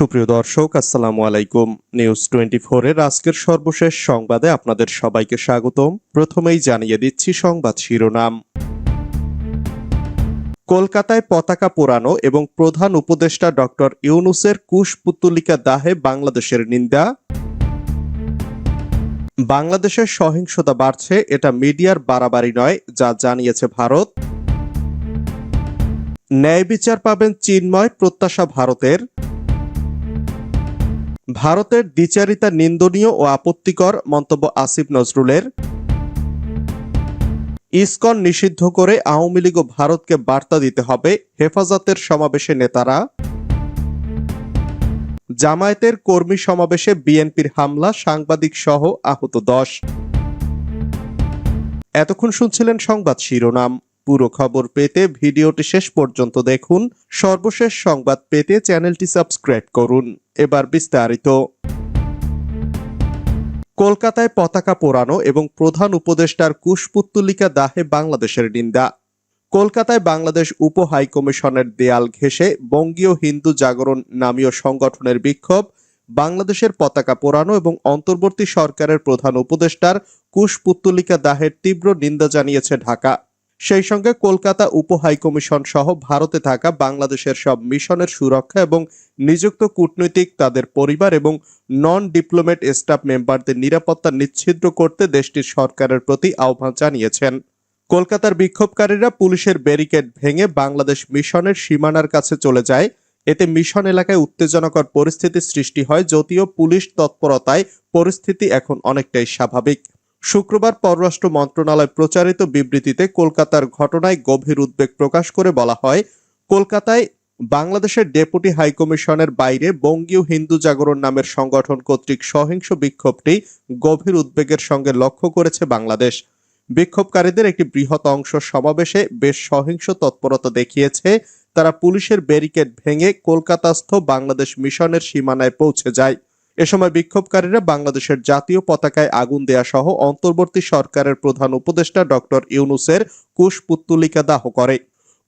সুপ্রিয় দর্শক, আসসালামু আলাইকুম। নিউজ টোয়েন্টি এর আজকের সর্বশেষ সংবাদে আপনাদের সবাইকে স্বাগতম। প্রথমেই জানিয়ে দিচ্ছি সংবাদ শিরোনাম। কলকাতায় পতাকা পোড়ানো এবং প্রধান উপদেষ্টা ডক্টর ইউনুসের কুশপুত্তলিকা দাহে বাংলাদেশের নিন্দা। বাংলাদেশের সহিংসতা বাড়ছে, এটা মিডিয়ার বাড়াবাড়ি নয়, যা জানিয়েছে ভারত। ন্যায় বিচার পাবেন চিন্ময় প্রত্যাশা ভারতের। ভারতের দ্বিচারিতা নিন্দনীয় ও আপত্তিকর মন্তব্য আসিফ নজরুলের। ইসকন নিষিদ্ধ করে আওয়ামী লীগ ও ভারতকে বার্তা দিতে হবে হেফাজতের সমাবেশে নেতারা। জামায়াতের কর্মী সমাবেশে বিএনপির হামলা, সাংবাদিক সহ আহত দশ। এতক্ষণ শুনছিলেন সংবাদ শিরোনাম। পুরো খবর পেতে ভিডিওটি শেষ পর্যন্ত দেখুন। সর্বশেষ সংবাদ পেতে চ্যানেলটি সাবস্ক্রাইব করুন। এবার বিস্তারিত। কলকাতায় পতাকা পোড়ানো এবং প্রধান উপদেষ্টার কুশপুত্তলিকা দাহে বাংলাদেশের নিন্দা। কলকাতায় বাংলাদেশ উপ হাইকমিশনের দেয়াল ঘেঁষে বঙ্গীয় হিন্দু জাগরণ নামীয় সংগঠনের বিক্ষোভ, বাংলাদেশের পতাকা পোড়ানো এবং অন্তর্বর্তী সরকারের প্রধান উপদেষ্টার কুশপুত্তলিকা দাহের তীব্র নিন্দা জানিয়েছে ঢাকা। সেই সঙ্গে কলকাতা উপ হাইকমিশন সহ ভারতে থাকা বাংলাদেশের সব মিশনের সুরক্ষা এবং নিযুক্ত কূটনৈতিক, তাদের পরিবার এবং নন ডিপ্লোমেট স্টাফ মেম্বারদের নিরাপত্তা নিচ্ছিদ্র করতে দেশটির সরকারের প্রতি আহ্বান জানিয়েছেন। কলকাতার বিক্ষোভকারীরা পুলিশের ব্যারিকেড ভেঙে বাংলাদেশ মিশনের সীমানার কাছে চলে যায়। এতে মিশন এলাকায় উত্তেজনাকর পরিস্থিতি সৃষ্টি হয়, যদিও পুলিশ তৎপরতায় পরিস্থিতি এখন অনেকটাই স্বাভাবিক। শুক্রবার পররাষ্ট্র মন্ত্রণালয় প্রচারিত বিবৃতিতে কলকাতার ঘটনায় গভীর উদ্বেগ প্রকাশ করে বলা হয়, কলকাতায় বাংলাদেশের ডেপুটি হাইকমিশনের বাইরে বঙ্গীয় হিন্দু জাগরণ নামের সংগঠন কর্তৃক সহিংস বিক্ষোভটি গভীর উদ্বেগের সঙ্গে লক্ষ্য করেছে বাংলাদেশ। বিক্ষোভকারীদের একটি বৃহৎ অংশ সমাবেশে বেশ সহিংস তৎপরতা দেখিয়েছে। তারা পুলিশের ব্যারিকেড ভেঙে কলকাতাস্থ বাংলাদেশ মিশনের সীমানায় পৌঁছে যায়। এ সময় বিক্ষোভকারীরা বাংলাদেশের জাতীয় পতাকায় আগুন দেয়া সহ অন্তর্বর্তী সরকারের প্রধান উপদেষ্টা ডক্টর ইউনুসের কুশ কুশপুত্তলিকা দাহ করে।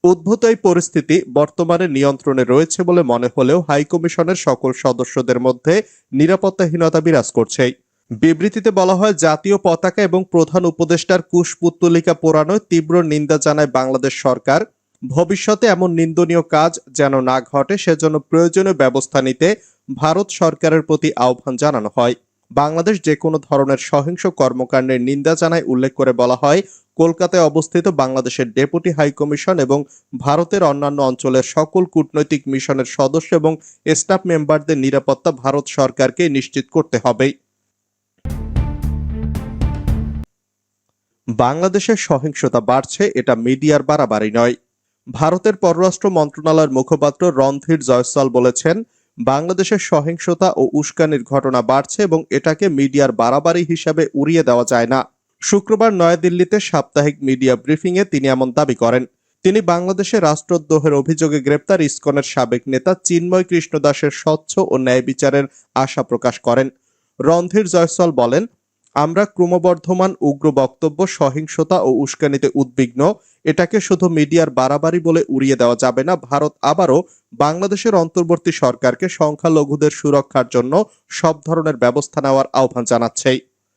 উদ্ভূত এই পরিস্থিতি বর্তমানে নিয়ন্ত্রণে রয়েছে বলে মনে হলেও হাইকমিশনের সকল সদস্যদের মধ্যে নিরাপত্তাহীনতা বিরাজ করছে। বিবৃতিতে বলা হয়, জাতীয় পতাকা এবং প্রধান উপদেষ্টার কুশপুত্তলিকা পোড়ানোয় তীব্র নিন্দা জানায় বাংলাদেশ সরকার। ভবিষ্যতে এমন নিন্দনীয় কাজ যেন না ঘটে, সেজন্য প্রয়োজনীয় ব্যবস্থা নিতে ভারত সরকারের প্রতি আহ্বান জানানো হয়। বাংলাদেশ যে কোনো ধরনের সহিংস কর্মকাণ্ডের নিন্দা জানায় উল্লেখ করে বলা হয়, কলকাতায় অবস্থিত বাংলাদেশের ডেপুটি হাইকমিশন এবং ভারতের অন্যান্য অঞ্চলের সকল কূটনৈতিক মিশনের সদস্য এবং স্টাফ মেম্বারদের নিরাপত্তা ভারত সরকারকে নিশ্চিত করতে হবে। বাংলাদেশের সহিংসতা বাড়ছে, এটা মিডিয়ার বাড়াবাড়ি নয়। ভারতের পররাষ্ট্র মন্ত্রণালয়ের মুখপাত্র রণধীর জয়সওয়াল বলেছেন বাংলাদেশের সহিংসতা ও উস্কানির ঘটনা বাড়ছে এবং এটাকে মিডিয়ার বাড়াবাড়ি হিসাবে উড়িয়ে দেওয়া যায় না। শুক্রবার নয়াদিল্লিতে সাপ্তাহিক মিডিয়া ব্রিফিংয়ে তিনি এমন দাবি করেন। তিনি বাংলাদেশে রাষ্ট্রদ্রোহের অভিযোগে গ্রেপ্তার ইস্কনের সাবেক নেতা চিন্ময় কৃষ্ণ দাসের স্বচ্ছ ও ন্যায় বিচারের আশা প্রকাশ করেন। রণধীর জয়সল বলেন আমরা ক্রমবর্ধমান উগ্র বক্তব্য, সহিংসতা ও উস্কানিতে উদ্বিগ্ন, এটাকে শুধু মিডিয়ার বাড়াবাড়ি বলে উড়িয়ে দেওয়া যাবে না, ভারত আবারও বাংলাদেশের অন্তর্বর্তী সরকারকে সংখ্যালঘুদের সুরক্ষার জন্য সব ধরনের ব্যবস্থা নেওয়ার আহ্বান জানাচ্ছে।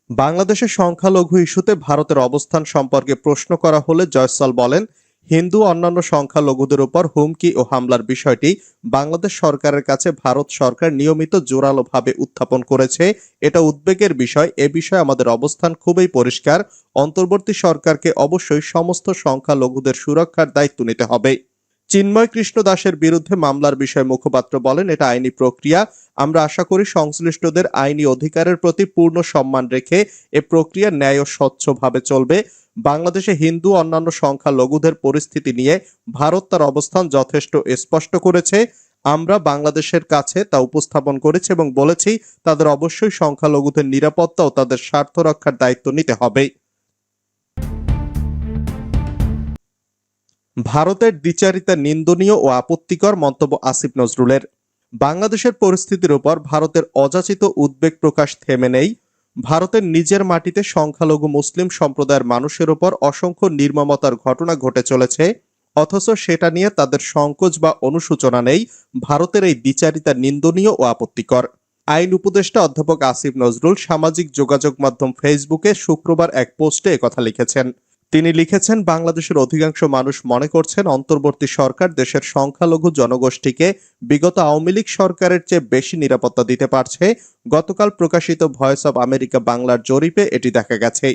বাংলাদেশের সংখ্যালঘু ইস্যুতে ভারতের অবস্থান সম্পর্কে প্রশ্ন করা হলে জয়সল বলেন হিন্দু অন্যান্য সংখ্যালঘুদের উপর হুমকি ও হামলার বিষয়টি বাংলাদেশ সরকারের কাছে ভারত সরকার নিয়মিত জোরালোভাবে উত্থাপন করেছে। এটা উদ্বেগের বিষয়। এ বিষয়ে আমাদের অবস্থান খুবই পরিষ্কার। অন্তর্বর্তী সরকারকে অবশ্যই সমস্ত সংখ্যালঘুদের সুরক্ষার দায়িত্ব নিতে হবে। চিন্ময় কৃষ্ণ দাসের বিরুদ্ধে মামলার বিষয়ে মুখপাত্র বলেন, এটা আইনি প্রক্রিয়া। আমরা আশা করি সংশ্লিষ্টদের আইনি অধিকারের প্রতি পূর্ণ সম্মান রেখে এ প্রক্রিয়া ন্যায় ও স্বচ্ছভাবে চলবে। বাংলাদেশে হিন্দু অন্যান্য সংখ্যালঘুদের পরিস্থিতি নিয়ে ভারত তার অবস্থান যথেষ্ট স্পষ্ট করেছে। আমরা বাংলাদেশের কাছে তা উপস্থাপন করেছি এবং বলেছি, তাদের অবশ্যই সংখ্যালঘুদের নিরাপত্তা ও তাদের স্বার্থ রক্ষার দায়িত্ব নিতে হবে। ভারতের দ্বিচারিতা নিন্দনীয় ও আপত্তিকর মন্তব্য আসিফ নজরুলের। বাংলাদেশের পরিস্থিতির উপর ভারতের অযাচিত উদ্বেগ প্রকাশ থেমে নেই। ভারতের নিজের মাটিতে সংখ্যালঘু মুসলিম সম্প্রদায়ের মানুষের ওপর অসংখ্য নির্মমতার ঘটনা ঘটে চলেছে, অথচ সেটা নিয়ে তাদের সংকোচ বা অনুশোচনা নেই, ভারতের এই বিচারিতা নিন্দনীয় ও আপত্তিকর। আইন উপদেষ্টা অধ্যাপক আসিফ নজরুল সামাজিক যোগাযোগ মাধ্যম ফেসবুকে শুক্রবার এক পোস্টে কথা লিখেছেন। তিনি লিখেছেন, বাংলাদেশের অধিকাংশ মানুষ মনে করছেন অন্তর্বর্তী সরকার দেশের সংখ্যালঘু জনগোষ্ঠীকে বিগত আওয়ামী লীগ সরকারের চেয়ে বেশি নিরাপত্তা দিতে পারছে। গতকাল প্রকাশিত ভয়েস অব আমেরিকা বাংলার জরিপে এটি দেখা গেছে।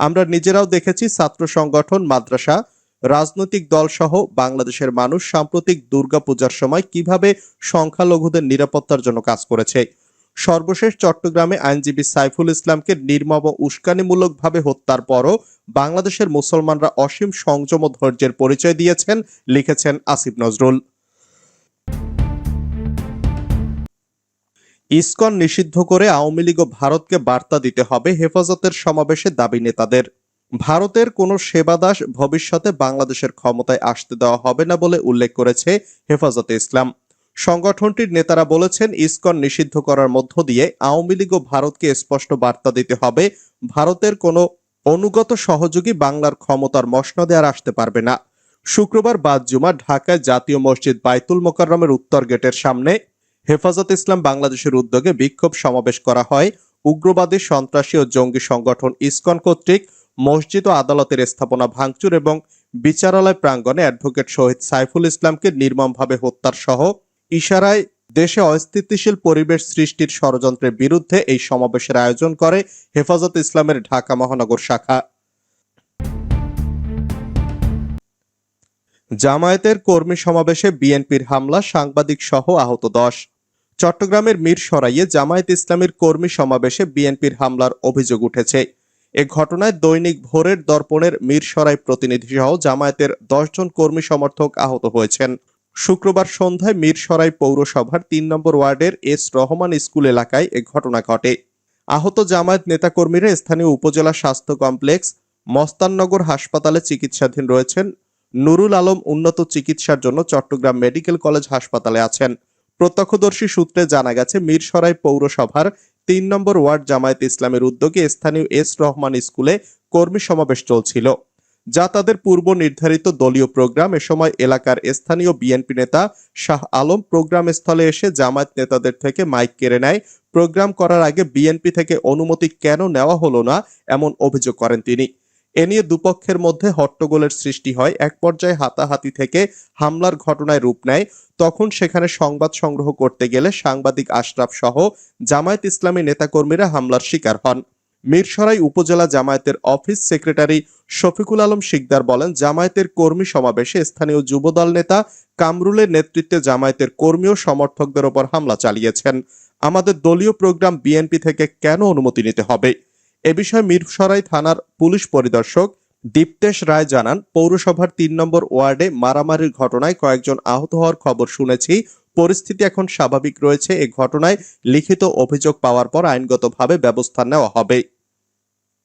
আমরা নিজেরাও দেখেছি ছাত্র সংগঠন, মাদ্রাসা, রাজনৈতিক দল সহ বাংলাদেশের মানুষ সাম্প্রতিক দুর্গাপূজার সময় কীভাবে সংখ্যালঘুদের নিরাপত্তার জন্য কাজ করেছে। সর্বশেষ চট্টগ্রামে আইনজীবী সাইফুল ইসলামকে নির্মম উস্কানিমূলকভাবে হত্যার পরও বাংলাদেশের মুসলমানরা অসীম সংযম ও ধৈর্যের পরিচয় দিয়েছেন, লিখেছেন আসিফ নজরুল। ইসকন নিষিদ্ধ করে আওয়ামী লীগ ও ভারতকে বার্তা দিতে হবে হেফাজতের সমাবেশে দাবি নেতাদের। ভারতের কোনো সেবাদাস ভবিষ্যতে বাংলাদেশের ক্ষমতায় আসতে দেওয়া হবে না বলে উল্লেখ করেছে হেফাজতে ইসলাম। সংগঠনটির নেতারা বলেছেন, ইসকন নিষিদ্ধ করার মধ্য দিয়ে আওয়ামী লীগ ও ভারতকে স্পষ্ট বার্তা দিতে হবে। ভারতের কোনো অনুগত সহযোগী বাংলার ক্ষমতার মসনদে আর আসতে পারবে না। শুক্রবার বাদ জুমা ঢাকায় জাতীয় মসজিদ বাইতুল মোকাররমের উত্তর গেটের সামনে হেফাজত ইসলাম বাংলাদেশের উদ্যোগে বিক্ষোভ সমাবেশ করা হয়। উগ্রবাদী, সন্ত্রাসী ও জঙ্গি সংগঠন ইসকন কর্তৃক মসজিদ ও আদালতের স্থাপনা ভাঙচুর এবং বিচারালয় প্রাঙ্গণে অ্যাডভোকেট শহীদ সাইফুল ইসলামকে নির্মমভাবে হত্যার সহ ইশারায় দেশে অস্থিতিশীল পরিবেশ সৃষ্টির ষড়যন্ত্রের বিরুদ্ধে এই সমাবেশের আয়োজন করে হেফাজত ইসলামের ঢাকা মহানগর শাখা। জামায়াতের কর্মী সমাবেশে বিএনপির হামলা, সাংবাদিক সহ আহত দশ। চট্টগ্রামের মিরসরাইয়ে জামায়াত ইসলামীর কর্মী সমাবেশে বিএনপির হামলার অভিযোগ উঠেছে। এ ঘটনায় দৈনিক ভোরের দর্পণের মিরসরাই প্রতিনিধি সহ জামায়াতের দশজন কর্মী সমর্থক আহত হয়েছেন। শুক্রবার সন্ধ্যায় মিরসরাই পৌরসভার তিন নম্বর ওয়ার্ডের এস রহমান স্কুল এলাকায় এ ঘটনা ঘটে। আহত জামায়াত নেতাকর্মীরা স্থানীয় উপজেলা স্বাস্থ্য কমপ্লেক্স, মস্তাননগর হাসপাতালে চিকিৎসাধীন রয়েছেন। নুরুল আলম উন্নত চিকিৎসার জন্য চট্টগ্রাম মেডিকেল কলেজ হাসপাতালে আছেন। প্রত্যক্ষদর্শী সূত্রে জানা গেছে, মিরসরাই পৌরসভার তিন নম্বর ওয়ার্ড জামায়াত ইসলামের উদ্যোগে স্থানীয় এস রহমান স্কুলে কর্মী সমাবেশ চলছিল। যা তাদের পূর্ব নির্ধারিত দলীয় প্রোগ্রাম এ সময় এলাকার স্থানীয় বিএনপি নেতা শাহ আলম প্রোগ্রাম স্থলে এসে জামায়াত নেতাদের থেকে মাইক কেড়ে নেয়। প্রোগ্রাম করার আগে বিএনপি থেকে অনুমতি কেন নেওয়া হলো না এমন অভিযোগ করেন তিনি। এ নিয়ে দুপক্ষের মধ্যে হট্টগোলের সৃষ্টি হয়। এক পর্যায়ে হাতাহাতি থেকে হামলার ঘটনায় রূপ নেয়। তখন সেখানে সংবাদ সংগ্রহ করতে গেলে সাংবাদিক আশরাফ সহ জামায়াত ইসলামী নেতাকর্মীরা হামলার শিকার হন। মিরসরাই উপজেলা জামায়াতের অফিস সেক্রেটারি শফিকুল আলম শিকদার বলেন, জামায়াতের কর্মী সমাবেশে স্থানীয় যুবদল নেতা কামরুলের নেতৃত্বে জামায়াতের কর্মী ও সমর্থকদের ওপর হামলা চালিয়েছেন। আমাদের দলীয় প্রোগ্রাম বিএনপি থেকে কেন অনুমতি নিতে হবে? এ বিষয়ে মিরসরাই থানার পুলিশ পরিদর্শক দীপ্তেশ রায় জানান, পৌরসভার তিন নম্বর ওয়ার্ডে মারামারির ঘটনায় কয়েকজন আহত হওয়ার খবর শুনেছি। পরিস্থিতি এখন স্বাভাবিক রয়েছে। এ ঘটনায় লিখিত অভিযোগ পাওয়ার পর আইনগতভাবে ব্যবস্থা নেওয়া হবে।